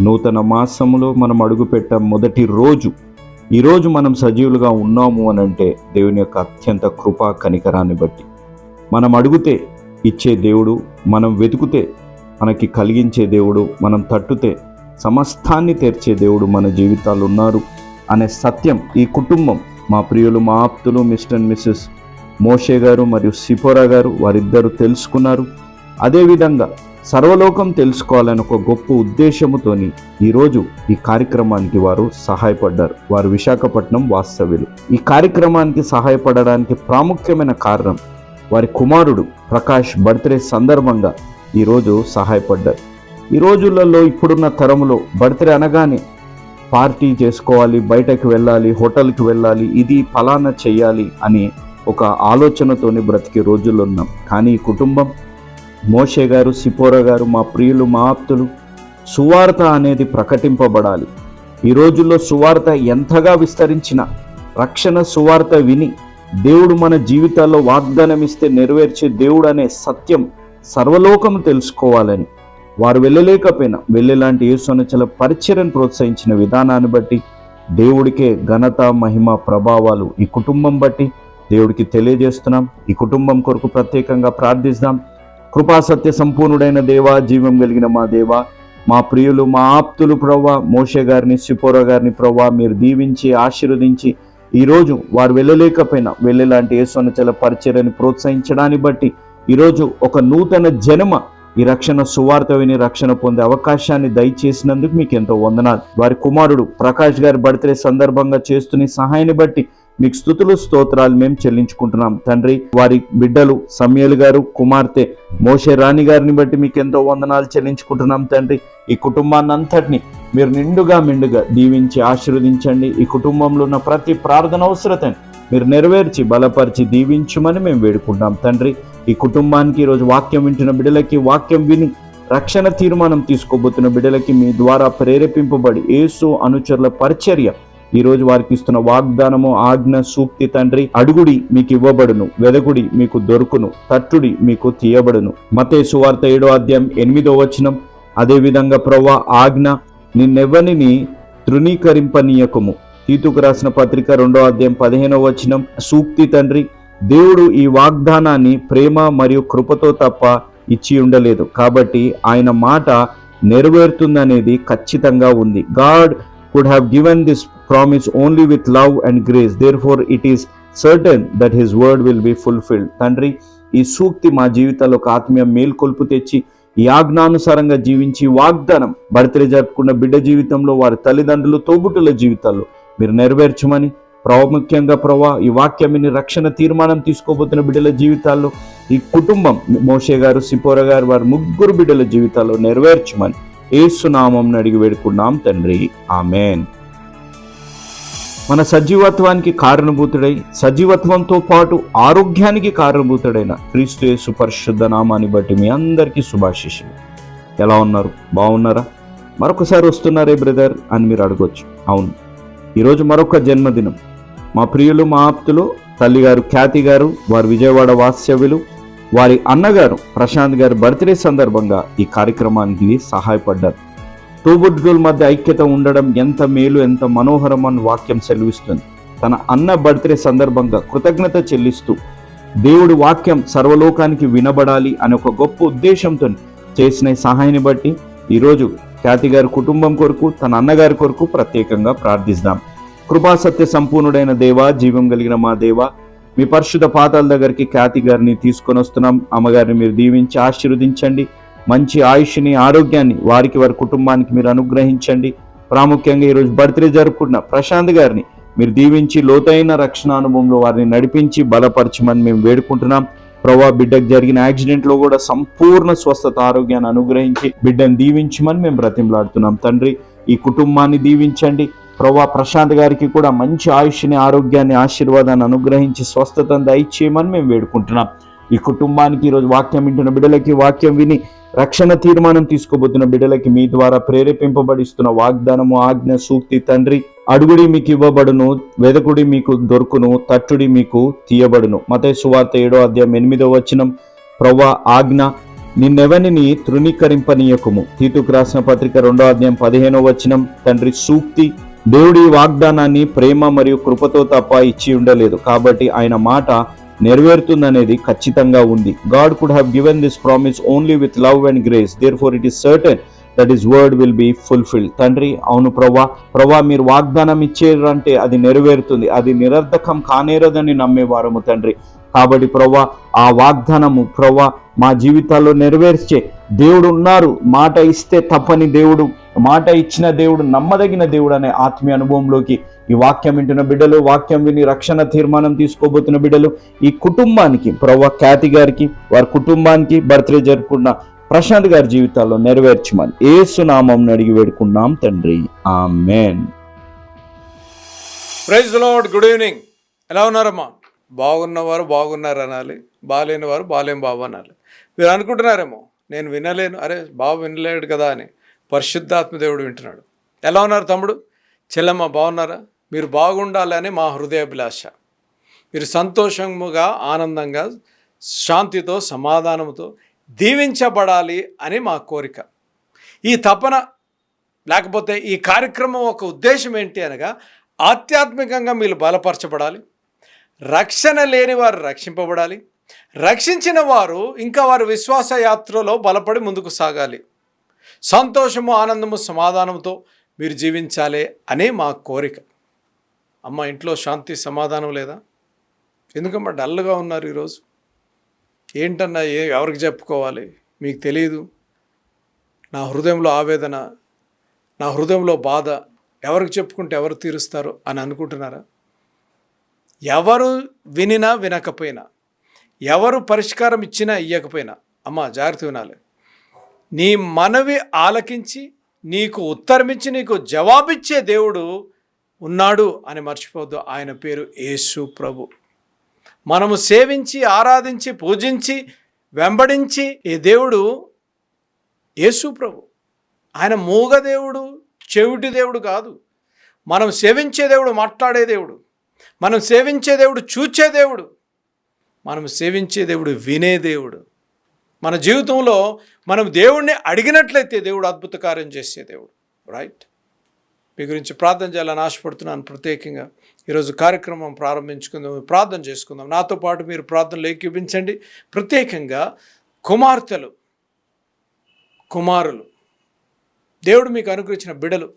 నూతన మాసములో మనం అడుగుపెట్ట మొదటి రోజు. ఈరోజు మనం సజీవులుగా ఉన్నాము అని అంటే దేవుని యొక్క అత్యంత కృపా కనికరాన్ని బట్టి. మనం అడుగుతే ఇచ్చే దేవుడు మనం వెతుకుతే మనకి కలిగించే దేవుడు మనం తట్టుతే సమస్తాన్ని తెర్చే దేవుడు మన జీవితాలు ఉన్నారు అనే సత్యం ఈ కుటుంబం మా ప్రియులు మా ఆప్తులు మిస్టర్ అండ్ మిస్సెస్ మోషే గారు మరియు సిపోరా గారు వారిద్దరూ తెలుసుకున్నారు. అదేవిధంగా సర్వలోకం తెలుసుకోవాలని ఒక గొప్ప ఉద్దేశముతోని ఈరోజు ఈ కార్యక్రమానికి వారు సహాయపడ్డారు. వారు విశాఖపట్నం వాస్తవ్యులు. ఈ కార్యక్రమానికి సహాయపడడానికి ప్రాముఖ్యమైన కారణం వారి కుమారుడు ప్రకాష్ బర్త్డే సందర్భంగా ఈరోజు సహాయపడ్డారు. ఈ రోజులలో ఇప్పుడున్న తరంలో బర్త్డే అనగానే పార్టీ చేసుకోవాలి బయటకు వెళ్ళాలి హోటల్కి వెళ్ళాలి ఇది ఫలానా చేయాలి అని ఒక ఆలోచనతోని బ్రతికే రోజులు ఉన్నాం. కానీ ఈ కుటుంబం మోషే గారు సిపోరా గారు మా ప్రియులు మా ఆప్తులు సువార్త అనేది ప్రకటింపబడాలి. ఈ రోజుల్లో సువార్త ఎంతగా విస్తరించిన రక్షణ సువార్త విని దేవుడు మన జీవితాల్లో వాగ్దానం ఇస్తే నెరవేర్చే దేవుడు అనే సత్యం సర్వలోకము తెలుసుకోవాలని వారు వెళ్ళలేకపోయినా వెళ్ళేలాంటి యేసునచల పరిచయను ప్రోత్సహించిన విధానాన్ని బట్టి దేవుడికే ఘనత మహిమ ప్రభావాలు ఈ కుటుంబం బట్టి దేవుడికి తెలియజేస్తున్నాం. ఈ కుటుంబం కొరకు ప్రత్యేకంగా ప్రార్థిస్తాం. కృపాసత్య సంపూర్ణుడైన దేవా జీవం కలిగిన మా దేవా మా ప్రియులు మా ఆప్తులు ప్రవ్వా మోషే గారిని సిపోరా గారిని ప్రవ్వా మీరు దీవించి ఆశీర్వదించి ఈరోజు వారు వెళ్ళలేకపోయినా వెళ్ళేలాంటి యేసునచల పరిచర్యని ప్రోత్సహించడాన్ని బట్టి ఈరోజు ఒక నూతన జన్మ ఈ రక్షణ సువార్త విని రక్షణ పొందే అవకాశాన్ని దయచేసినందుకు మీకు ఎంతో వందనాలు. వారి కుమారుడు ప్రకాష్ గారి బర్త్డే సందర్భంగా చేస్తున్న సహాయాన్ని బట్టి మీకు స్థుతులు స్తోత్రాలు మేము చెల్లించుకుంటున్నాం. తండ్రి వారి బిడ్డలు సమయలు గారు కుమార్తె మోషే రాణి గారిని బట్టి మీకు ఎంతో వందనాలు చెల్లించుకుంటున్నాం తండ్రి. ఈ కుటుంబాన్ని అంతటిని మీరు నిండుగా మిండుగా దీవించి ఆశీర్వదించండి. ఈ కుటుంబంలో ఉన్న ప్రతి ప్రార్థన అవసరతని మీరు నెరవేర్చి బలపరిచి దీవించమని మేము వేడుకుంటాం తండ్రి. ఈ కుటుంబానికి ఈరోజు వాక్యం వింటున్న బిడ్డలకి వాక్యం విని రక్షణ తీర్మానం తీసుకోబోతున్న బిడ్డలకి మీ ద్వారా ప్రేరేపింపబడి ఏసు అనుచరుల పరిచర్య ఈ రోజు వారికి ఇస్తున్న వాగ్దానము ఆజ్ఞ సూక్తి తండ్రి అడుగుడి మీకు ఇవ్వబడును వెదగుడి మీకు దొరుకును తట్టుడి మీకు తీయబడును. మతే సువార్త ఏడో అధ్యాయం ఎనిమిదో వచనం. అదేవిధంగా ప్రవ్వా ఆజ్ఞ నిన్నెవ్వనిని తృణీకరింపనీయకము. తీతుకు రాసిన పత్రిక రెండో అధ్యాయం పదిహేనో వచనం. సూక్తి తండ్రి దేవుడు ఈ వాగ్దానాన్ని ప్రేమ మరియు కృపతో తప్ప ఇచ్చి ఉండలేదు. కాబట్టి ఆయన మాట నెరవేరుతుందనేది ఖచ్చితంగా ఉంది. God could have given this promise only with love and grace. Therefore, it is certain that His word will be fulfilled. తండ్రి ఈ సూక్తి మా జీవితాల్లో ఒక ఆత్మీయ మేల్కొల్పు తెచ్చి యాజ్ఞానుసారంగా జీవించి వాగ్దానం బర్త్డే జరుపుకున్న బిడ్డ జీవితంలో వారి తల్లిదండ్రులు తోబుట్టుల జీవితాల్లో మీరు నెరవేర్చమని ప్రాముఖ్యంగా ప్రభా ఈ వాక్యమిని రక్షణ తీర్మానం తీసుకోబోతున్న బిడ్డల జీవితాల్లో ఈ కుటుంబం మోషే గారు సిపోర గారు వారి ముగ్గురు బిడ్డల జీవితాల్లో నెరవేర్చమని ఏసునామం అడిగి వేడుకున్నాం తండ్రి ఆమెన్ మన సజీవత్వానికి కారణభూతుడై సజీవత్వంతో పాటు ఆరోగ్యానికి కారణభూతుడైన క్రీస్తు యేసు పరిశుద్ధ నామాన్ని బట్టి మీ అందరికీ శుభాశిషులు ఎలా ఉన్నారు? బాగున్నారా? మరొకసారి వస్తున్నారే బ్రదర్ అని మీరు అడగొచ్చు. అవును. ఈరోజు మరొక జన్మదినం. మా ప్రియులు మా ఆప్తులు తల్లిగారు ఖ్యాతి గారు వారి విజయవాడ వాస్తవ్యులు వారి అన్నగారు ప్రశాంత్ గారి బర్త్డే సందర్భంగా ఈ కార్యక్రమానికి సహాయపడ్డారు. తోబుట్టుల మధ్య ఐక్యత ఉండడం ఎంత మేలు ఎంత మనోహరం అని వాక్యం సెలవిస్తుంది. తన అన్న బర్త్డే సందర్భంగా కృతజ్ఞత చెల్లిస్తూ దేవుడి వాక్యం సర్వలోకానికి వినబడాలి అనే ఒక గొప్ప ఉద్దేశంతో చేసిన సహాయాన్ని బట్టి ఈరోజు ఖ్యాతి గారి కుటుంబం కొరకు తన అన్నగారి కొరకు ప్రత్యేకంగా ప్రార్థిస్తాం. కృపాసత్య సంపూర్ణుడైన దేవా జీవం కలిగిన మా దేవా మీ పరిశుద్ధ పాతాల దగ్గరికి ఖ్యాతి గారిని తీసుకొని వస్తున్నాం. అమ్మగారిని మీరు దీవించి ఆశీర్వదించండి. మంచి ఆయుష్ని ఆరోగ్యాన్ని వారికి వారి కుటుంబానికి మీరు అనుగ్రహించండి. ప్రాముఖ్యంగా ఈరోజు బర్త్డే జరుపుకుంటున్న ప్రశాంత్ గారిని మీరు దీవించి లోతైన రక్షణ అనుభవంలో వారిని నడిపించి బలపరచమని మేము వేడుకుంటున్నాం. ప్రభా బిడ్డకు జరిగిన యాక్సిడెంట్లో కూడా సంపూర్ణ స్వస్థత ఆరోగ్యాన్ని అనుగ్రహించి బిడ్డను దీవించమని మేము బ్రతిమలాడుతున్నాం. తండ్రి ఈ కుటుంబాన్ని దీవించండి. ప్రభా ప్రశాంత్ గారికి కూడా మంచి ఆయుష్ని ఆరోగ్యాన్ని ఆశీర్వాదాన్ని అనుగ్రహించి స్వస్థతను దయచేయమని మేము వేడుకుంటున్నాం. ఈ కుటుంబానికి ఈరోజు వాక్యం వింటున్న బిడ్డలకి వాక్యం విని రక్షణ తీర్మానం తీసుకోబోతున్న బిడ్డలకి మీ ద్వారా ప్రేరేపింపబడిస్తున్న వాగ్దానము ఆజ్ఞ సూక్తి తండ్రి అడుగుడి మీకు ఇవ్వబడును వెదకుడి మీకు దొరుకును తట్టుడి మీకు తీయబడును. మత సువార్త ఏడో అధ్యాయం ఎనిమిదో వచనం. ప్రవ్వా ఆజ్ఞ నిన్నెవనిని తృణీకరింపనీయకుము? తీతుకు రాసిన పత్రిక రెండో అధ్యాయం పదిహేనో వచనం. తండ్రి సూక్తి దేవుడి వాగ్దానాన్ని ప్రేమ మరియు కృపతో తప్ప ఇచ్చి ఉండలేదు. కాబట్టి ఆయన మాట నెరవేరుతుందనేది ఖచ్చితంగా ఉంది. God could have given this promise only with love and grace therefore it is certain that is word will be fulfil తండ్రి అవును ప్రవ్వా ప్రవ్వా మీరు వాగ్దానం ఇచ్చారంటే అది నెరవేరుతుంది. అది నిరర్ధకం కానేరదని నమ్మేవారము తండ్రి. కాబట్టి ప్రవ్వా ఆ వాగ్దానము ప్రవ్వా మా జీవితాల్లో నెరవేర్చే దేవుడు ఉన్నారు. మాట ఇస్తే తప్పని దేవుడు మాట ఇచ్చిన దేవుడు నమ్మదగిన దేవుడు అనే ఆత్మీయ అనుభవంలోకి ఈ వాక్యం వింటున్న బిడ్డలు వాక్యం విని రక్షణ తీర్మానం తీసుకోబోతున్న బిడ్డలు ఈ కుటుంబానికి ప్రవ్వ ఖ్యాతి గారికి వారి కుటుంబానికి బర్త్డే జరుపుకున్న ప్రశాంత్ గారి జీవితాల్లో నెరవేర్చమని ఏసునామం అడిగి వేడుకున్నాం తండ్రి. Amen. Praise Lord good evening ఎలా ఉన్నారమ్మా? బాగున్నవారు బాగున్నారు అనాలి. బాగాలేని వారు బాలేం బాబు అనాలి. మీరు అనుకుంటున్నారేమో నేను వినలేను. అరే బాబు వినలేడు కదా అని పరిశుద్ధాత్మ దేవుడు వింటున్నాడు. ఎలా ఉన్నారు తమ్ముడు? చెల్లమ్మ బాగున్నారా? మీరు బాగుండాలని మా హృదయాభిలాష. మీరు సంతోషముగా ఆనందంగా శాంతితో సమాధానంతో దీవించబడాలి అని మా కోరిక. ఈ తపన లేకపోతే ఈ కార్యక్రమం ఒక ఉద్దేశం ఏంటి అనగా ఆధ్యాత్మికంగా మీరు బలపరచబడాలి. రక్షణ లేని వారు రక్షింపబడాలి. రక్షించిన వారు ఇంకా వారి విశ్వాస యాత్రలో బలపడి ముందుకు సాగాలి. సంతోషము ఆనందము సమాధానంతో మీరు జీవించాలి అనే మా కోరిక. అమ్మ ఇంట్లో శాంతి సమాధానం లేదా? ఎందుకమ్మా డల్గా ఉన్నారు ఈరోజు? ఏంటన్నా ఏ ఎవరికి చెప్పుకోవాలి? మీకు తెలియదు నా హృదయంలో ఆవేదన నా హృదయంలో బాధ ఎవరికి చెప్పుకుంటే ఎవరు తీరుస్తారు అని అనుకుంటున్నారా? ఎవరు వినినా వినకపోయినా ఎవరు పరిష్కారం ఇచ్చినా ఇయ్యకపోయినా అమ్మ జాగ్రత్త వినాలి. నీ మనవి ఆలకించి నీకు ఉత్తరమిచ్చి నీకు జవాబిచ్చే దేవుడు ఉన్నాడు అని మర్చిపోవద్దు. ఆయన పేరు యేసు ప్రభు. మనము సేవించి ఆరాధించి పూజించి వెంబడించి ఈ దేవుడు యేసు ప్రభు. ఆయన మూగ దేవుడు చెవిటి దేవుడు కాదు. మనం సేవించే దేవుడు మాట్లాడే దేవుడు. మనం సేవించే దేవుడు చూచే దేవుడు. మనం సేవించే దేవుడు వినే దేవుడు. మన జీవితంలో మనం దేవుణ్ణి అడిగినట్లయితే దేవుడు అద్భుత కార్యం చేసే దేవుడు. రైట్ మీ గురించి ప్రార్థన చేయాలని ఆశపడుతున్నాను ప్రత్యేకంగా. ఈరోజు కార్యక్రమం ప్రారంభించుకుందాం ప్రార్థన చేసుకుందాం. నాతో పాటు మీరు ప్రార్థనలు ఏకీపించండి. ప్రత్యేకంగా కుమార్తెలు కుమారులు. దేవుడు మీకు అనుగ్రహించిన బిడలు.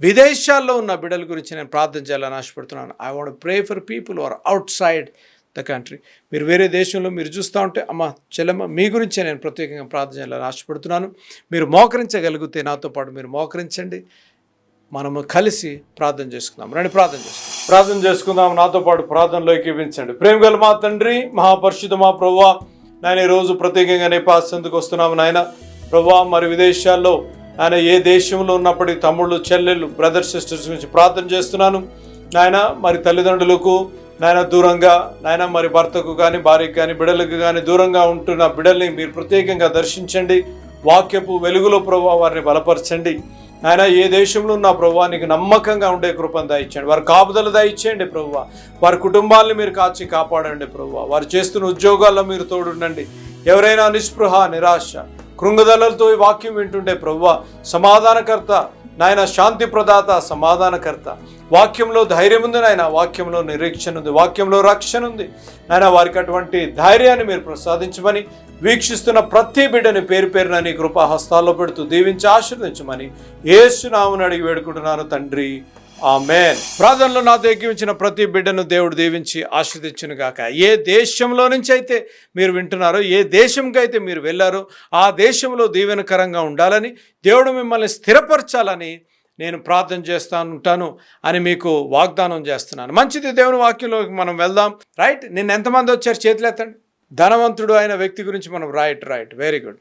విదేశాల్లో ఉన్న బిడల గురించి నేను ప్రార్థన చేయాలని ఆశపడుతున్నాను. I want pray for people are outside the country మీరు వేరే దేశంలో మీరు చూస్తూ ఉంటే అమ్మ చెల్లమ్మ మీ గురించే నేను ప్రత్యేకంగా ప్రార్థన చేయాలని ఆశపడుతున్నాను. మీరు మోకరించగలిగితే నాతో పాటు మీరు మోకరించండి. మనము కలిసి ప్రార్థన చేసుకుందాం. రండి ప్రార్థన చేసుకుందాం. ప్రార్థన చేసుకుందాం. నాతో పాటు ప్రార్థనలో ఏకీపించండి ప్రేమ గల మా తండ్రి మహాపరిషుద్ధ మా ప్రభా నాయన ఈరోజు ప్రత్యేకంగా నేపాసందుకు వస్తున్నాము నాయన. ప్రభా మరి విదేశాల్లో ఆయన ఏ దేశంలో ఉన్నప్పటికీ తమ్ముళ్ళు చెల్లెళ్ళు బ్రదర్ సిస్టర్స్ గురించి ప్రార్థన చేస్తున్నాను. నాయన మరి తల్లిదండ్రులకు నాయన దూరంగా నాయన మరి భర్తకు కానీ భార్యకు కానీ బిడలకు కానీ దూరంగా ఉంటున్న బిడల్ని మీరు ప్రత్యేకంగా దర్శించండి. వాక్యపు వెలుగులో ప్రభావ వారిని బలపరచండి. ఆయన ఏ దేశంలో ఉన్న ప్రభు నీకు నమ్మకంగా ఉండే కృపను దయచేయండి. వారి కాపుదలు దయచేయండి ప్రభు వారి కుటుంబాలను మీరు కాచి కాపాడండి ప్రభు వారు చేస్తున్న ఉద్యోగాల్లో మీరు తోడుండండి. ఎవరైనా నిస్పృహ నిరాశ కృంగదలతో ఈ వాక్యం వింటుంటే ప్రభువ సమాధానకర్త నాయన శాంతి ప్రదాత సమాధానకర్త. వాక్యంలో ధైర్యం ఉంది నాయన వాక్యంలో నిరీక్షణ ఉంది. వాక్యంలో రక్షణ ఉంది. నాయన వారికి అటువంటి ధైర్యాన్ని మీరు ప్రసాదించమని వీక్షిస్తున్న ప్రతి బిడ్డని పేరు పేరున నీ కృపా హస్తాల్లో పెడుతూ దీవించి ఆశీర్వదించమని ఏసునామని అడిగి వేడుకుంటున్నాను తండ్రి. ఆమెన్. ప్రార్థనలో నా దగ్గరించిన ప్రతి బిడ్డను దేవుడు దీవించి ఆశ్రదించును గాక ఏ దేశంలో నుంచి అయితే మీరు వింటున్నారో ఏ దేశంకి అయితే మీరు వెళ్ళారో ఆ దేశంలో దీవెనకరంగా ఉండాలని దేవుడు మిమ్మల్ని స్థిరపరచాలని నేను ప్రార్థన చేస్తాను ఉంటాను అని మీకు వాగ్దానం చేస్తున్నాను. మంచిది దేవుని వాక్యంలోకి మనం వెళ్దాం. రైట్? నిన్న ఎంతమంది వచ్చారు చేతులు ఎత్తండి ధనవంతుడు అయిన వ్యక్తి గురించి మనం రైట్ రైట్ వెరీ గుడ్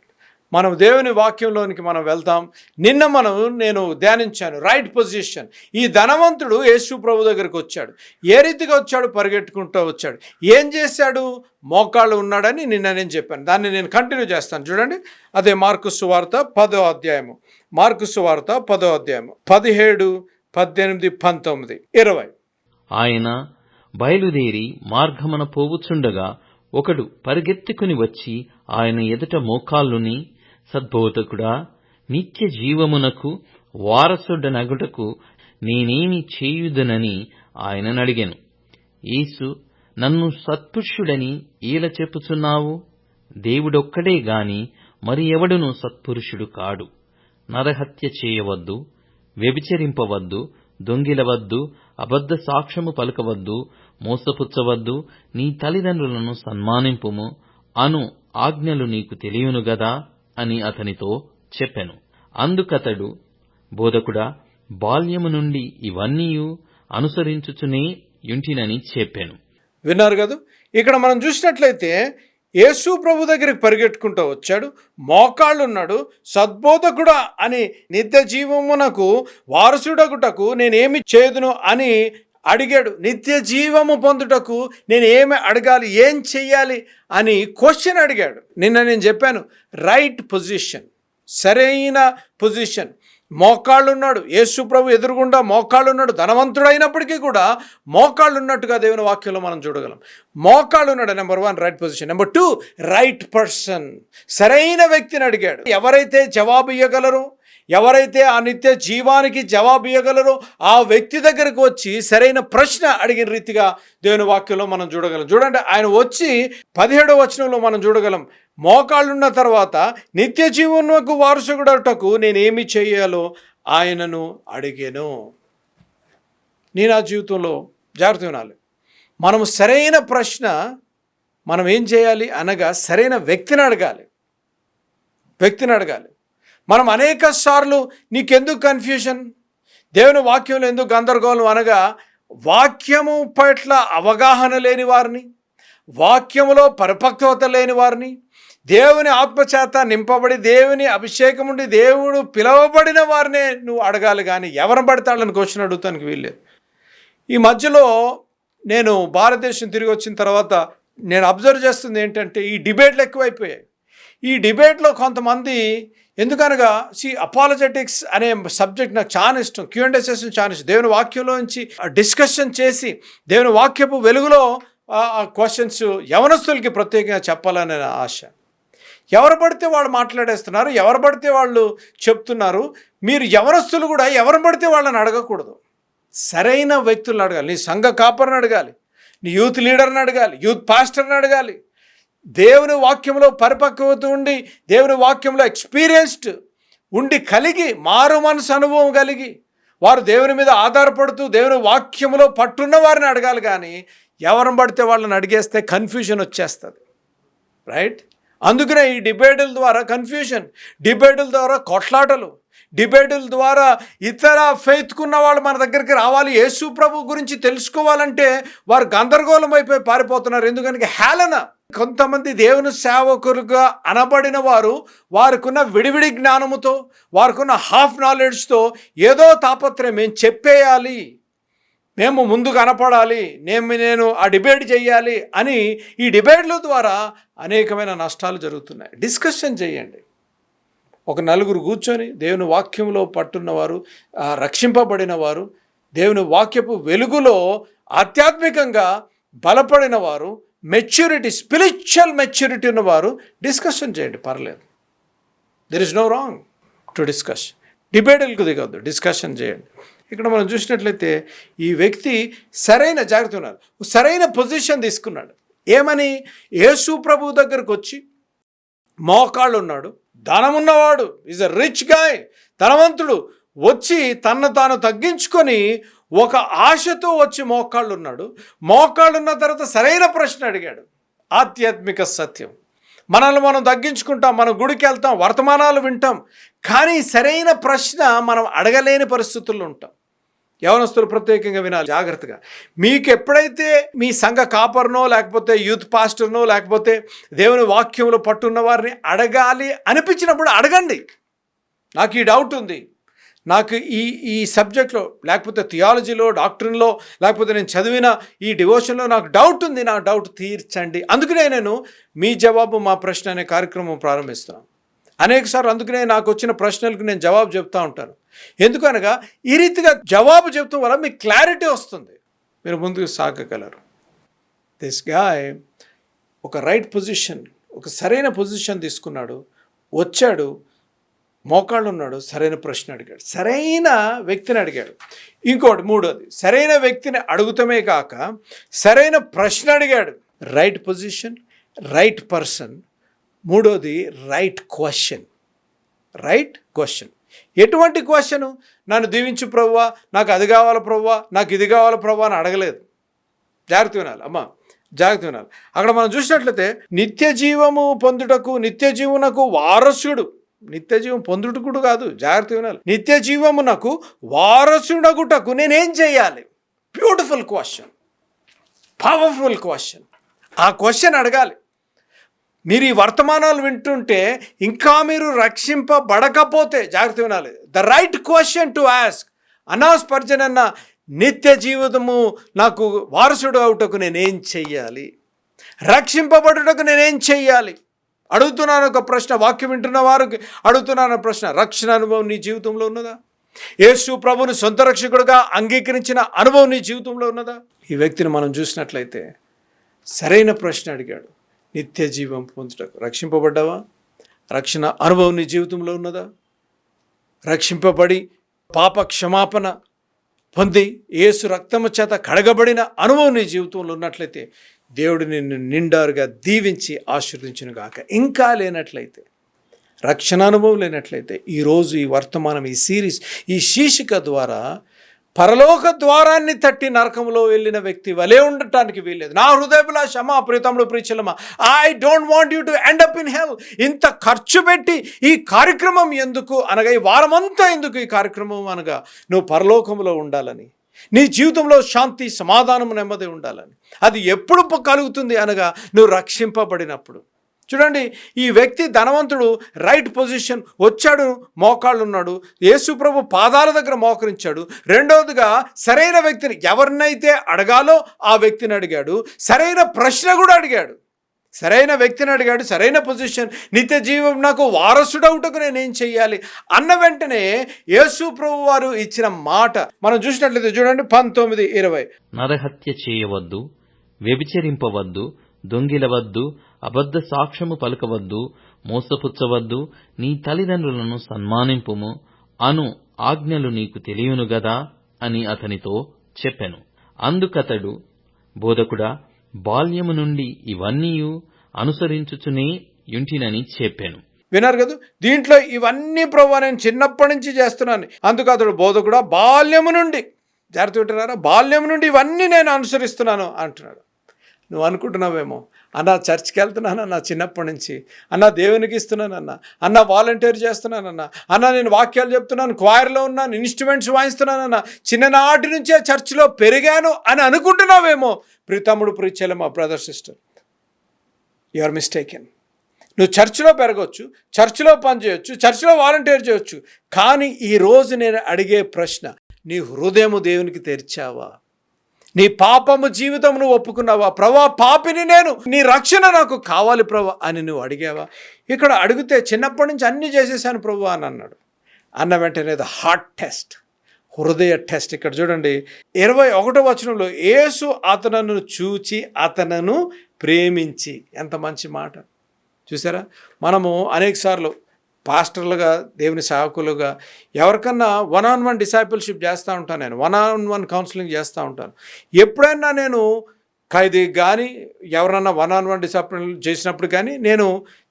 మనం దేవుని వాక్యంలోనికి మనం వెళ్తాం. నిన్న మనం నేను ధ్యానించాను రైట్ పొజిషన్ ఈ ధనవంతుడు యేసు ప్రభు దగ్గరికి వచ్చాడు. ఏ రీతిగా వచ్చాడు? పరిగెట్టుకుంటూ వచ్చాడు. ఏం చేశాడు? మోకాళ్ళు ఉన్నాడని నిన్న నేను చెప్పాను. దాన్ని నేను కంటిన్యూ చేస్తాను. చూడండి. అదే మార్కు సువార్త పదో అధ్యాయము. మార్కు సువార్త పదో అధ్యాయము. పదిహేడు పద్దెనిమిది పంతొమ్మిది. ఇరవై. ఆయన బయలుదేరి మార్గమున పోవుచుండగా ఒకడు పరిగెత్తుకుని వచ్చి ఆయన ఎదుట మోకాళ్ళుని సద్బోధకుడా నిత్య జీవమునకు వారసుడనగుటకు నేనేమి చేయుదనని ఆయననడిగాను యేసు నన్ను సత్పురుషుడని ఈల చెప్పుచున్నావు? దేవుడొక్కడే గాని మరి ఎవడును సత్పురుషుడు కాడు. నరహత్య చేయవద్దు వ్యభిచరింపవద్దు దొంగిలవద్దు అబద్ధ సాక్ష్యము పలకవద్దు మోసపుచ్చవద్దు నీ తల్లిదండ్రులను సన్మానింపుము అను ఆజ్ఞలు నీకు తెలియను గదా అని అతనితో చెప్పెను. అందుకతడు బోధకుడా బాల్యము నుండి ఇవన్నీయు అనుసరించుచునే యుంటినని చెప్పాను. విన్నారు కదా ఇక్కడ మనం చూసినట్లయితే యేసు ప్రభు దగ్గరికి పరిగెట్టుకుంటూ వచ్చాడు మోకాళ్ళు ఉన్నాడు సద్బోధకుడా అని నిత్య జీవమునకు వారసుడగుటకు నేనేమి చేదును అని అడిగాడు నిత్య జీవము పొందుటకు నేను ఏమి అడగాలి ఏం చెయ్యాలి? అని క్వశ్చన్ అడిగాడు. నిన్న నేను చెప్పాను రైట్ పొజిషన్ సరైన పొజిషన్ మోకాళ్ళు ఉన్నాడు యేసు ప్రభు ఎదురుగుండా మోకాళ్ళు ఉన్నాడు ధనవంతుడైనప్పటికీ కూడా మోకాళ్ళు ఉన్నట్టుగా దేవుని వాక్యంలో మనం చూడగలం. మోకాళ్ళు ఉన్నాడు number one right position number two right person సరైన వ్యక్తిని అడిగాడు. ఎవరైతే జవాబు ఇవ్వగలరు ఎవరైతే ఆ నిత్య జీవానికి జవాబు ఇవ్వగలరో ఆ వ్యక్తి దగ్గరకు వచ్చి సరైన ప్రశ్న అడిగిన రీతిగా దేవుని వాక్యంలో మనం చూడగలం. చూడండి ఆయన వచ్చి పదిహేడవ వచనంలో మనం చూడగలం. మోకాళ్ళున్న తర్వాత నిత్య జీవనకు వారసుడటకు నేనేమి చేయాలో ఆయనను అడిగాను. నేను నా జీవితంలో జాగ్రత్త వినాలి మనం సరైన ప్రశ్న మనం ఏం చేయాలి అనగా సరైన వ్యక్తిని అడగాలి. వ్యక్తిని అడగాలి. మనం అనేక సార్లు నీకెందుకు కన్ఫ్యూషన్ దేవుని వాక్యంలో ఎందుకు గందరగోళం అనగా వాక్యము పట్ల అవగాహన లేని వారిని వాక్యములో పరిపక్వత లేని వారిని దేవుని ఆత్మచేత నింపబడి దేవుని అభిషేకం ఉండి దేవుడు పిలవబడిన వారినే నువ్వు అడగాలి కానీ ఎవరిని పడతాడని క్వశ్చన్ అడుగుతానికి వీల్లేదు. ఈ మధ్యలో నేను భారతదేశం తిరిగి వచ్చిన తర్వాత నేను అబ్జర్వ్ చేస్తుంది ఏంటంటే ఈ డిబేట్లు ఎక్కువైపోయాయి. ఈ డిబేట్లో కొంతమంది ఎందుకనగా సి అపాలజెటిక్స్ అనే సబ్జెక్ట్ నాకు చాలా ఇష్టం. క్యూఎండే సెషన్ చాలా ఇష్టం. దేవుని వాక్యంలోంచి డిస్కషన్ చేసి దేవుని వాక్యపు వెలుగులో ఆ క్వశ్చన్స్ యవనస్తులకి ప్రత్యేకంగా చెప్పాలనే ఆశ. ఎవరు పడితే వాళ్ళు మాట్లాడేస్తున్నారు ఎవరు పడితే వాళ్ళు చెప్తున్నారు మీరు యవనస్తులు కూడా ఎవరు పడితే వాళ్ళని అడగకూడదు. సరైన వ్యక్తులను అడగాలి. నీ సంఘ కాపర్ని అడగాలి. నీ యూత్ లీడర్ని అడగాలి. యూత్ పాస్టర్ని అడగాలి. దేవుని వాక్యంలో పరిపక్వత ఉండి దేవుని వాక్యంలో ఎక్స్పీరియన్స్డ్ ఉండి కలిగి మారు మనసు అనుభవం కలిగి వారు దేవుని మీద ఆధారపడుతూ దేవుని వాక్యంలో పట్టున్న వారిని అడగాలి కానీ ఎవరిని పడితే వాళ్ళని అడిగేస్తే కన్ఫ్యూజన్ వచ్చేస్తుంది. రైట్ అందుకనే ఈ డిబేటుల ద్వారా కన్ఫ్యూజన్ డిబేటుల ద్వారా కొట్లాటలు డిబేటుల ద్వారా ఇతర ఫెయిత్కున్న వాళ్ళు మన దగ్గరికి రావాలి యేసు ప్రభు గురించి తెలుసుకోవాలంటే వారు గందరగోళం అయిపోయి పారిపోతున్నారు. ఎందుకంటే హేళన కొంతమంది దేవుని సేవకులుగా అనబడిన వారు వారికున్న విడివిడి జ్ఞానముతో వారికున్న హాఫ్ నాలెడ్జ్తో ఏదో తాపత్రయం మేము చెప్పేయాలి. మేము ముందు కనపడాలి. నేను నేను ఆ డిబేట్ చేయాలి అని ఈ డిబేట్ల ద్వారా అనేకమైన నష్టాలు జరుగుతున్నాయి. డిస్కషన్ చేయండి. ఒక నలుగురు కూర్చొని దేవుని వాక్యంలో పట్టున్నవారు రక్షింపబడిన వారు దేవుని వాక్యపు వెలుగులో ఆధ్యాత్మికంగా బలపడిన వారు మెచ్యూరిటీ స్పిరిచువల్ మెచ్యూరిటీ ఉన్నవారు డిస్కషన్ చేయండి పర్లేదు. There is no wrong to discuss డిబేట్లకు దిగొద్దు డిస్కషన్ చేయండి. ఇక్కడ మనం చూసినట్లయితే ఈ వ్యక్తి సరైన జాగ్రత్త ఉన్నారు. సరైన పొజిషన్ తీసుకున్నాడు. ఏమని? యేసు ప్రభు దగ్గరకు వచ్చి మోకాళ్ళు ఉన్నాడు. ధనమున్నవాడు ఈజ్ అ రిచ్ గాయ్ ధనవంతుడు. వచ్చి తన్ను తాను తగ్గించుకొని ఒక ఆశతో వచ్చి మోకాళ్ళు ఉన్నాడు మోకాళ్ళు ఉన్న తర్వాత సరైన ప్రశ్న అడిగాడు. ఆధ్యాత్మిక సత్యం. మనల్ని మనం తగ్గించుకుంటాం మనం గుడికి వెళ్తాం వర్తమానాలు వింటాం. కానీ సరైన ప్రశ్న మనం అడగలేని పరిస్థితుల్లో ఉంటాం. యవనస్తులు ప్రత్యేకంగా వినాలి జాగ్రత్తగా. మీకు ఎప్పుడైతే మీ సంఘ కాపర్నో లేకపోతే యూత్ పాస్టర్నో లేకపోతే దేవుని వాక్యంలో పట్టున్న వారిని అడగాలి అనిపించినప్పుడు అడగండి. నాకు ఈ డౌట్ ఉంది. నాకు ఈ ఈ సబ్జెక్ట్లో లేకపోతే థియాలజీలో డాక్టర్లో లేకపోతే నేను చదివిన ఈ డివోషన్లో నాకు డౌట్ ఉంది. నా డౌట్ తీర్చండి. అందుకనే నేను మీ జవాబు మా ప్రశ్న అనే కార్యక్రమం ప్రారంభిస్తున్నాను. అనేకసార్లు అందుకనే నాకు వచ్చిన ప్రశ్నలకు నేను జవాబు చెప్తా ఉంటాను. ఎందుకనగా ఈ రీతిగా జవాబు చెప్తూ వల్ల మీకు క్లారిటీ వస్తుంది. మీరు ముందుకు సాగగలరు. దిస్ గాయ్ ఒక రైట్ పొజిషన్ ఒక సరైన పొజిషన్ తీసుకున్నాడు వచ్చాడు మోకాళ్ళు ఉన్నాడు సరైన ప్రశ్న అడిగాడు. సరైన వ్యక్తిని అడిగాడు. ఇంకోటి మూడోది సరైన వ్యక్తిని అడుగుతమే కాక సరైన ప్రశ్న అడిగాడు. రైట్ పొజిషన్ రైట్ పర్సన్ మూడోది రైట్ క్వశ్చన్. Right question. ఎటువంటి క్వశ్చన్? నన్ను దీవించు ప్రవ్వా నాకు అది కావాలి ప్రవ్వా నాకు ఇది కావాలి ప్రవ్వా అని అడగలేదు. జాగ్రత్త వినాలి. అమ్మా జాగ్రత్త వినాలి. అక్కడ మనం చూసినట్లయితే నిత్య జీవము పొందుటకు నిత్య జీవునకు వారసుడు. నిత్య జీవం పొందుటకుడు కాదు జాగ్రత్త వినాలి. నిత్య జీవమునకు వారసుడగుటకు నేనేం చేయాలి? బ్యూటిఫుల్ క్వశ్చన్ పవర్ఫుల్ క్వశ్చన్ ఆ క్వశ్చన్ అడగాలి. మీరు ఈ వర్తమానాలు వింటుంటే ఇంకా మీరు రక్షింపబడకపోతే జాగ్రత్త వినాలి. The right question to ask అనాస్పర్జన్ అన్న నిత్య జీవితము నాకు వారసుడు అవుటకు నేనేం చెయ్యాలి రక్షింపబడుటకు నేనేం చెయ్యాలి అడుగుతున్నాను ఒక ప్రశ్న వాక్యం వింటున్న వారికి అడుగుతున్నాను ప్రశ్న. రక్షణ అనుభవం నీ జీవితంలో ఉన్నదా? యేసు ప్రభుని సొంత రక్షకుడుగా అంగీకరించిన అనుభవం నీ జీవితంలో ఉన్నదా? ఈ వ్యక్తిని మనం చూసినట్లయితే సరైన ప్రశ్న అడిగాడు. నిత్య జీవం పొందుటకు. రక్షింపబడ్డావా? రక్షణ అనుభవం నీ జీవితంలో ఉన్నదా? రక్షింపబడి పాప క్షమాపణ పొంది ఏసు రక్తము చేత కడగబడిన అనుభవం నీ జీవితంలో ఉన్నట్లయితే దేవుడు నిన్ను నిండారుగా దీవించి ఆశీర్వదించును గాక ఇంకా లేనట్లయితే రక్షణ అనుభవం లేనట్లయితే ఈరోజు ఈ వర్తమానం ఈ సిరీస్ ఈ శీర్షిక ద్వారా పరలోక ద్వారాన్ని తట్టి నరకంలో వెళ్ళిన వ్యక్తి వలే ఉండటానికి వీల్లేదు. నా హృదయభిలాష అమ్మా ప్రీతముడు ప్రీచలమా I don't want you to end up in hell ఇంత ఖర్చు పెట్టి ఈ కార్యక్రమం ఎందుకు అనగా ఈ వారమంతా ఎందుకు ఈ కార్యక్రమం అనగా నువ్వు పరలోకంలో ఉండాలని నీ జీవితంలో శాంతి సమాధానం నెమ్మది ఉండాలని. అది ఎప్పుడు కలుగుతుంది అనగా నువ్వు రక్షింపబడినప్పుడు. చూడండి ఈ వ్యక్తి ధనవంతుడు రైట్ పొజిషన్ వచ్చాడు మోకాళ్ళు ఉన్నాడు యేసు ప్రభు పాదాల దగ్గర మోకరించాడు. రెండవదిగా సరైన వ్యక్తిని ఎవరినైతే అడగాలో ఆ వ్యక్తిని అడిగాడు. సరైన ప్రశ్న కూడా అడిగాడు. సరైన వ్యక్తిని అడిగాడు సరైన పొజిషన్ నిత్య జీవం నాకు వారసుడవుటకు నేనేం చెయ్యాలి? అన్న వెంటనే యేసు ప్రభు వారు ఇచ్చిన మాట మనం చూసినట్లయితే చూడండి పంతొమ్మిది ఇరవై. నరహత్య చేయవద్దు వ్యభిచరింపవద్దు దొంగిలవద్దు అబద్ధ సాక్ష్యము పలకవద్దు మోసపుచ్చవద్దు నీ తల్లిదండ్రులను సన్మానింపుము అను ఆజ్ఞలు నీకు తెలియను గదా అని అతనితో చెప్పెను. అందుకతడు బోధకుడా బాల్యము నుండి ఇవన్నీయు అనుసరించుచునే యుంటినని చెప్పాను. విన్నారు కదా? దీంట్లో ఇవన్నీ ప్రభు నేను చిన్నప్పటి నుంచి చేస్తున్నాను. అందుకు అతడు బోధకుడా బాల్యము నుండి. జాగ్రత్త వింటున్నారా? బాల్యం నుండి ఇవన్నీ నేను అనుసరిస్తున్నాను అంటున్నాడు. నువ్వు అనుకుంటున్నావేమో? అన్న చర్చ్కి వెళ్తున్నాను అన్న చిన్నప్పటి నుంచి. అన్న దేవునికి ఇస్తున్నాను అన్న వాలంటీర్ చేస్తున్నాను అన్న అన్న నేను వాక్యాలు చెప్తున్నాను క్వైర్లో ఉన్నాను ఇన్స్ట్రుమెంట్స్ వాయిస్తున్నానన్న. చిన్ననాటి నుంచే చర్చిలో పెరిగాను అని అనుకుంటున్నావేమో? ప్రీతమ్ముడు ప్రీచెలమా brother sister. You are mistaken నువ్వు చర్చిలో పెరగవచ్చు చర్చిలో పనిచేయొచ్చు చర్చిలో వాలంటీర్ చేయొచ్చు. కానీ ఈ రోజు నేను అడిగే ప్రశ్న నీ హృదయము దేవునికి తెరిచావా? నీ పాపము జీవితం నువ్వు ఒప్పుకున్నావా? ప్రభా పాపిని నేను నీ రక్షణ నాకు కావాలి ప్రభా అని నువ్వు అడిగావా? ఇక్కడ అడిగితే చిన్నప్పటి నుంచి అన్నీ చేసేసాను ప్రభు అని అన్నాడు. అన్న వెంటనే హార్ట్ టెస్ట్ హృదయ టెస్ట్ ఇక్కడ చూడండి ఇరవై ఒకటో వచనంలో యేసు అతనను చూచి అతనను ప్రేమించి. ఎంత మంచి మాట. చూసారా? మనము అనేకసార్లు పాస్టర్లుగా దేవుని సేవకులుగా ఎవరికన్నా వన్ ఆన్ వన్ డిసైపుల్షిప్ చేస్తూ ఉంటాను నేను వన్ ఆన్ వన్ కౌన్సిలింగ్ చేస్తూ ఉంటాను. ఎప్పుడైనా నేను ఖైదీ కానీ ఎవరన్నా వన్ ఆన్ వన్ డిసైపుల్ చేసినప్పుడు కానీ నేను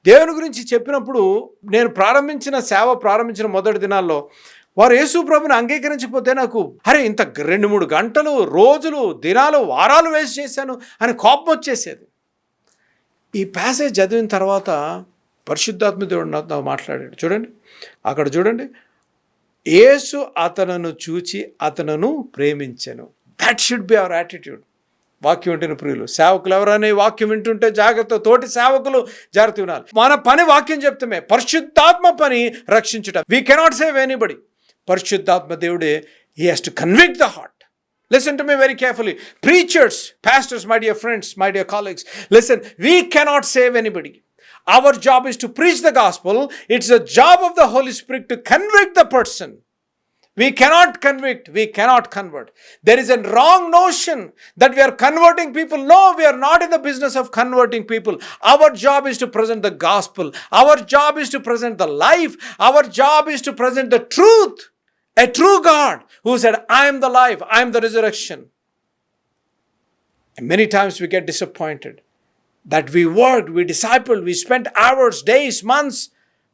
దేవుని గురించి చెప్పినప్పుడు నేను ప్రారంభించిన సేవ ప్రారంభించిన మొదటి దినాల్లో వారు యేసు ప్రభుని అంగీకరించకపోతే నాకు అరే ఇంత రెండు మూడు గంటలు రోజులు దినాలు వారాలు వేసి చేశాను అని కోపం వచ్చేసేది. ఈ ప్యాసేజ్ చదివిన తర్వాత పరిశుద్ధాత్మ దేవుడు నాతో మాట్లాడాడు. చూడండి. అక్కడ చూడండి. యేసు అతనను చూచి అతనను ప్రేమించను. That should be our attitude వాక్యం వింటున్న ప్రియులు సేవకులు ఎవరైనా వాక్యం వింటుంటే జాగ్రత్త తోటి సేవకులు జాగ్రత్త వినాలి మన పని వాక్యం చెప్తామే. పరిశుద్ధాత్మ పని రక్షించుట. వీ కెనాట్ సేవ్ ఎనీబడి పరిశుద్ధాత్మ దేవుడే he has to convict the heart listen to me very carefully preachers pastors my dear friends my dear colleagues listen we cannot save anybody Our job is to preach the gospel. It's the job of the Holy Spirit to convict the person. We cannot convict, we cannot convert. There is a wrong notion that we are converting people. No, we are not in the business of converting people. Our job is to present the gospel. Our job is to present the life. Our job is to present the truth. A true God who said, I am the life, I am the resurrection. And many times we get disappointed that we worked, we discipled, we spent hours, days, months,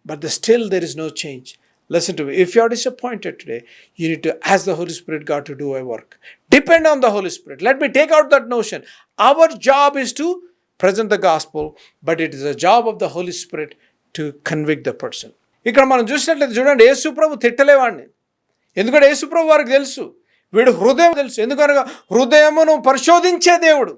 but the, still there is no change. Listen to me. If you are disappointed today, you need to ask the Holy Spirit God to do a work. Depend on the Holy Spirit. Let me take out that notion. Our job is to present the gospel, but it is a job of the Holy Spirit to convict the person. ఇక్కడ మనం చూసినట్లయితే చూడండి యేసు ప్రభు తిట్టలేవాడిని ఎందుకంటే యేసుప్రభు వారికి తెలుసు వీడు హృదయం తెలుసు ఎందుకనగా హృదయమును పరిశోధించే దేవుడు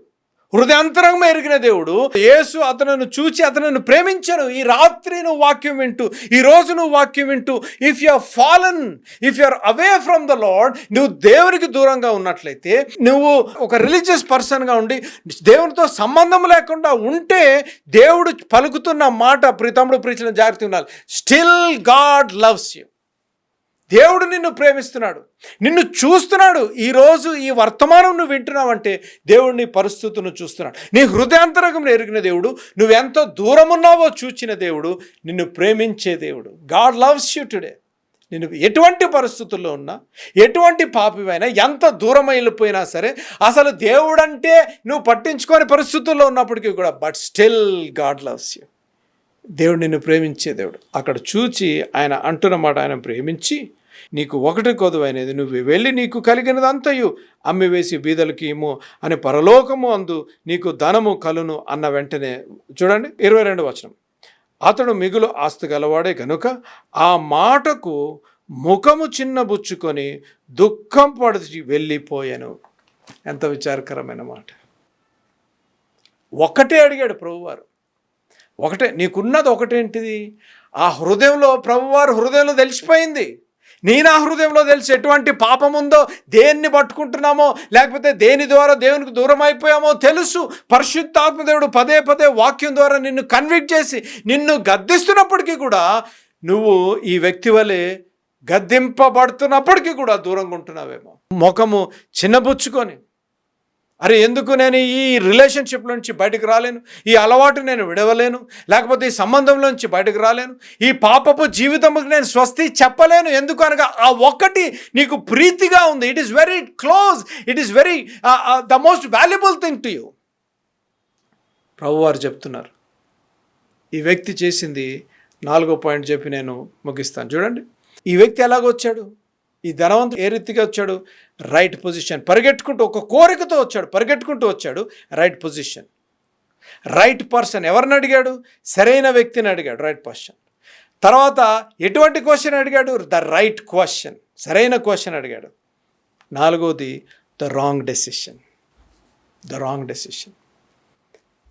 హృదయాంతరంగా ఎరిగిన దేవుడు యేసు అతను చూచి అతను ప్రేమించను. ఈ రాత్రి నువ్వు వాక్యం వింటూ ఈ రోజు నువ్వు వాక్యం వింటూ if you fallen if you are away from the Lord నువ్వు దేవునికి దూరంగా ఉన్నట్లయితే నువ్వు ఒక రిలీజియస్ పర్సన్గా ఉండి దేవునితో సంబంధం లేకుండా ఉంటే దేవుడు పలుకుతున్న మాట ప్రీతముడు ప్రీచిన జాగ్రత్త ఉండాలి. స్టిల్ గాడ్ లవ్స్ యూ దేవుడు నిన్ను ప్రేమిస్తున్నాడు. నిన్ను చూస్తున్నాడు. ఈరోజు ఈ వర్తమానం నువ్వు వింటున్నావంటే దేవుడు నీ పరిస్థితులను చూస్తున్నాడు. నీ హృదయాంతరకం ఎరిగిన దేవుడు నువ్వెంత దూరం ఉన్నావో చూచిన దేవుడు నిన్ను ప్రేమించే దేవుడు. God loves you today. నేను ఎటువంటి పరిస్థితుల్లో ఉన్నా ఎటువంటి పాపివైనా ఎంత దూరం వెళ్ళిపోయినా సరే అసలు దేవుడంటే నువ్వు పట్టించుకోని పరిస్థితుల్లో ఉన్నప్పటికీ కూడా but still God loves you దేవుడు నిన్ను ప్రేమించే దేవుడు. అక్కడ చూచి ఆయన అంటున్నమాట ఆయన ప్రేమించి నీకు ఒకటి కొదువైనది నువ్వు వెళ్ళి నీకు కలిగినదంతయు అమ్మివేసి బీదలకి ఇము అని పరలోకము అందు నీకు ధనము కలును అన్న వెంటనే చూడండి ఇరవై రెండు వచనం. అతడు మిగులు ఆస్తి గలవాడే గనుక ఆ మాటకు ముఖము చిన్నబుచ్చుకొని దుఃఖం పడిచి వెళ్ళిపోయాను. ఎంత విచారకరమైన మాట. ఒకటే అడిగాడు ప్రభువారు. ఒకటే నీకున్నది ఒకటేంటిది? ఆ హృదయంలో ప్రభువారు హృదయంలో తెలిసిపోయింది. నీ నా హృదయంలో తెలిసి ఎటువంటి పాపం ఉందో దేన్ని పట్టుకుంటున్నామో లేకపోతే దేని ద్వారా దేవునికి దూరం అయిపోయామో తెలుసు పరిశుద్ధాత్మదేవుడు పదే పదే వాక్యం ద్వారా నిన్ను కన్విక్ట్ చేసి నిన్ను గద్దిస్తున్నప్పటికీ కూడా నువ్వు ఈ వ్యక్తి వలె గద్దింపబడుతున్నప్పటికీ కూడా దూరంగా ఉంటున్నావేమో. ముఖము చిన్నబుచ్చుకొని అరే ఎందుకు నేను ఈ రిలేషన్షిప్ నుంచి బయటకు రాలేను? ఈ అలవాటు నేను విడవలేను. లేకపోతే ఈ సంబంధంలో నుంచి బయటకు రాలేను. ఈ పాపపు జీవితంకి నేను స్వస్తి చెప్పలేను. ఎందుకు అనగా ఆ ఒక్కటి నీకు ప్రీతిగా ఉంది. It is very close it is very the most valuable thing to you ప్రభువారు చెప్తున్నారు. ఈ వ్యక్తి చేసింది నాలుగో పాయింట్ చెప్పి నేను ముగిస్తాను. చూడండి. ఈ వ్యక్తి ఎలాగొచ్చాడు ఈ ధనవంతుడు ఏ రీతిగా వచ్చాడు? Right position. పరిగెట్టుకుంటూ ఒక కోరికతో వచ్చాడు పరిగెట్టుకుంటూ వచ్చాడు రైట్ పొజిషన్. రైట్ పర్సన్ ఎవరిని అడిగాడు? సరైన వ్యక్తిని అడిగాడు రైట్ పర్సన్. తర్వాత ఎటువంటి క్వశ్చన్ అడిగాడు? ద రైట్ క్వశ్చన్ సరైన క్వశ్చన్ అడిగాడు. నాలుగోది the wrong decision. The wrong decision.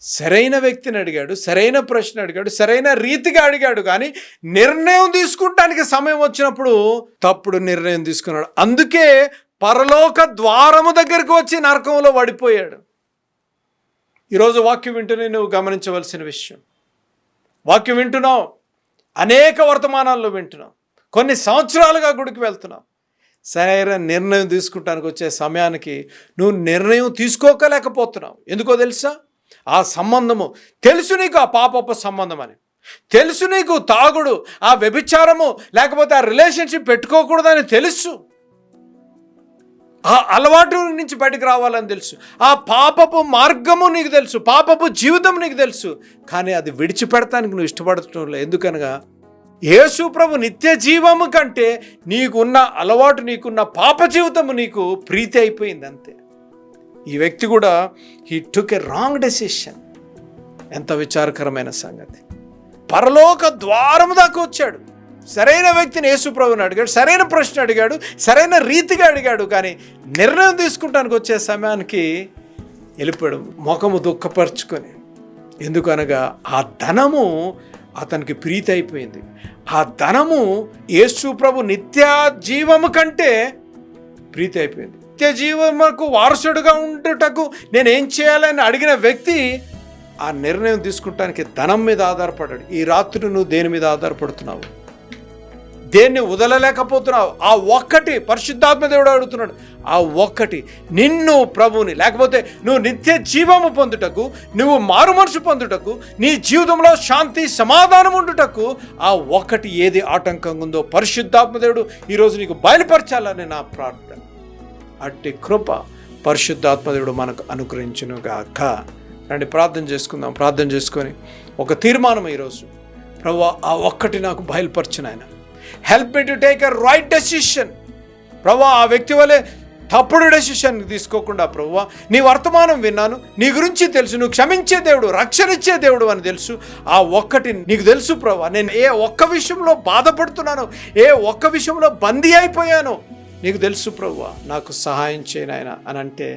సరైన వ్యక్తిని అడిగాడు సరైన ప్రశ్న అడిగాడు సరైన రీతిగా అడిగాడు కానీ నిర్ణయం తీసుకుంటానికి సమయం వచ్చినప్పుడు తప్పుడు నిర్ణయం తీసుకున్నాడు. అందుకే పరలోక ద్వారము దగ్గరకు వచ్చి నరకంలో పడిపోయాడు. ఈరోజు వాక్యం వింటూనే నువ్వు గమనించవలసిన విషయం. వాక్యం వింటున్నావు. అనేక వర్తమానాల్లో వింటున్నావు. కొన్ని సంవత్సరాలుగా గుడికి వెళ్తున్నావు. సరైన నిర్ణయం తీసుకుంటానికి వచ్చే సమయానికి నువ్వు నిర్ణయం తీసుకోకలేకపోతున్నావు. ఎందుకో తెలుసా? ఆ సంబంధము తెలుసు నీకు ఆ పాపపు సంబంధం అని. తెలుసు నీకు తాగుడు ఆ వ్యభిచారము లేకపోతే ఆ రిలేషన్షిప్ పెట్టుకోకూడదని తెలుసు. ఆ అలవాటు నుంచి బయటకు రావాలని తెలుసు. ఆ పాపపు మార్గము నీకు తెలుసు. పాపపు జీవితం నీకు తెలుసు. కానీ అది విడిచిపెడతానికి నువ్వు ఇష్టపడటం లేదు. ఎందుకనగా యేసు ప్రభు నిత్య జీవము కంటే నీకున్న అలవాటు నీకున్న పాప జీవితము నీకు ప్రీతి అయిపోయింది అంతే. ఈ వ్యక్తి కూడా he took a wrong decision ఎంత విచారకరమైన సంగతి. పరలోక ద్వారము దాకా వచ్చాడు. సరైన వ్యక్తిని యేసు ప్రభుని అడిగాడు సరైన ప్రశ్న అడిగాడు సరైన రీతిగా అడిగాడు కానీ నిర్ణయం తీసుకుంటానికి వచ్చే సమయానికి వెళ్ళిపోయాడు ముఖము దుఃఖపరుచుకొని. ఎందుకనగా ఆ ధనము అతనికి ప్రీతి అయిపోయింది. ఆ ధనము యేసు ప్రభు నిత్య జీవము కంటే ప్రీతి అయిపోయింది. నిత్య జీవముకు వారసుడుగా ఉండుటకు నేను ఏం చేయాలని అడిగిన వ్యక్తి ఆ నిర్ణయం తీసుకుంటానికి ధనం మీద ఆధారపడ్డాడు. ఈ రాత్రి నువ్వు దేని మీద ఆధారపడుతున్నావు? దేన్ని వదలలేకపోతున్నావు? ఆ ఒక్కటి పరిశుద్ధాత్మ దేవుడు అడుగుతున్నాడు. ఆ ఒక్కటి నిన్ను ప్రభుని లేకపోతే నువ్వు నిత్య జీవము పొందుటకు నువ్వు మారు మనసు పొందుటకు నీ జీవితంలో శాంతి సమాధానం ఉండుటకు ఆ ఒక్కటి ఏది ఆటంకంగా ఉందో పరిశుద్ధాత్మ దేవుడు ఈరోజు నీకు బయలుపరచాలని నా ప్రార్థన. అట్టి కృప పరిశుద్ధాత్మదేవుడు మనకు అనుగ్రహించునుగాక. రండి ప్రార్థన చేసుకుందాం ప్రార్థన చేసుకొని ఒక తీర్మానం ఈరోజు. ప్రభు ఆ ఒక్కటి నాకు బయలుపరచిన ఆయన help me to take a right decision ప్రభు ఆ వ్యక్తి వలె తప్పుడు డెసిషన్ తీసుకోకుండా ప్రభు నీ వర్తమానం విన్నాను నీ గురించి తెలుసు నువ్వు క్షమించే దేవుడు రక్షణ ఇచ్చే దేవుడు అని తెలుసు. ఆ ఒక్కటి నీకు తెలుసు ప్రభు నేను ఏ ఒక్క విషయంలో బాధపడుతున్నాను ఏ ఒక్క విషయంలో బందీ అయిపోయాను నీకు తెలుసు ప్రభు నాకు సహాయం చేయనాయన అని అంటే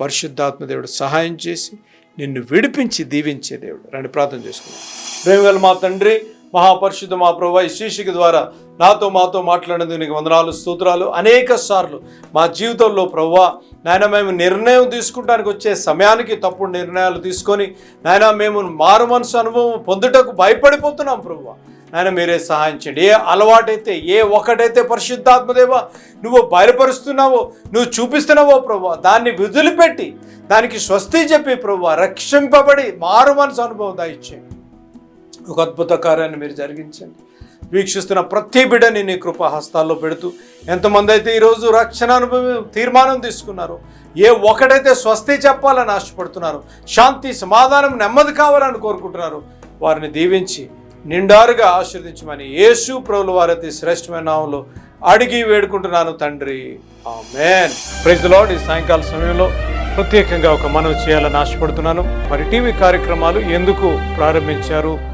పరిశుద్ధాత్మ దేవుడు సహాయం చేసి నిన్ను విడిపించి దీవించే దేవుడు. రండి ప్రార్థన చేసుకున్నాను ప్రేమ మా తండ్రి మహాపరిశుద్ధ మా ప్రభు ఈ శీర్షిక ద్వారా నాతో మాతో మాట్లాడినందుకు నీకు వందనాలు స్తోత్రాలు. అనేక సార్లు మా జీవితంలో ప్రవ్వా నాయన మేము నిర్ణయం తీసుకుంటానికి వచ్చే సమయానికి తప్పుడు నిర్ణయాలు తీసుకొని నాయన మేము మారు మనసు అనుభవం పొందుటకు భయపడిపోతున్నాం ప్రవ్వా నాయన మీరే సహాయం చేయండి. ఏ అలవాటైతే ఏ ఒకటైతే పరిశుద్ధాత్మదేవా నువ్వు బయలుపరుస్తున్నావో నువ్వు చూపిస్తున్నావో ప్రభు దాన్ని వదిలిపెట్టి దానికి స్వస్తి చెప్పి ప్రభు రక్షింపబడి మారు మనసు అనుభవం దాయిచ్చేయండి ఒక అద్భుత కార్యాన్ని మీరు జరిగించండి. వీక్షిస్తున్న ప్రతి బిడ్డని నీ కృపా హస్తాల్లో పెడుతూ ఎంతమంది అయితే ఈరోజు రక్షణ అనుభవం తీర్మానం తీసుకున్నారో ఏ ఒకటైతే స్వస్తి చెప్పాలని ఆశపడుతున్నారు శాంతి సమాధానం నెమ్మది కావాలని కోరుకుంటున్నారు వారిని దీవించి నిండారుగా ఆశీర్దించమని యేసు ప్రభుల వారి శ్రేష్టమైన నామంలో అడిగి వేడుకుంటున్నాను తండ్రి. ఆమెన్. ప్రైజ్ లార్డ్ ఈ సాయంకాల సమయంలో ప్రత్యేకంగా ఒక మనవి చేయాలని ఆశపడుతున్నాను. మరి టీవీ కార్యక్రమాలు ఎందుకు ప్రారంభించారు?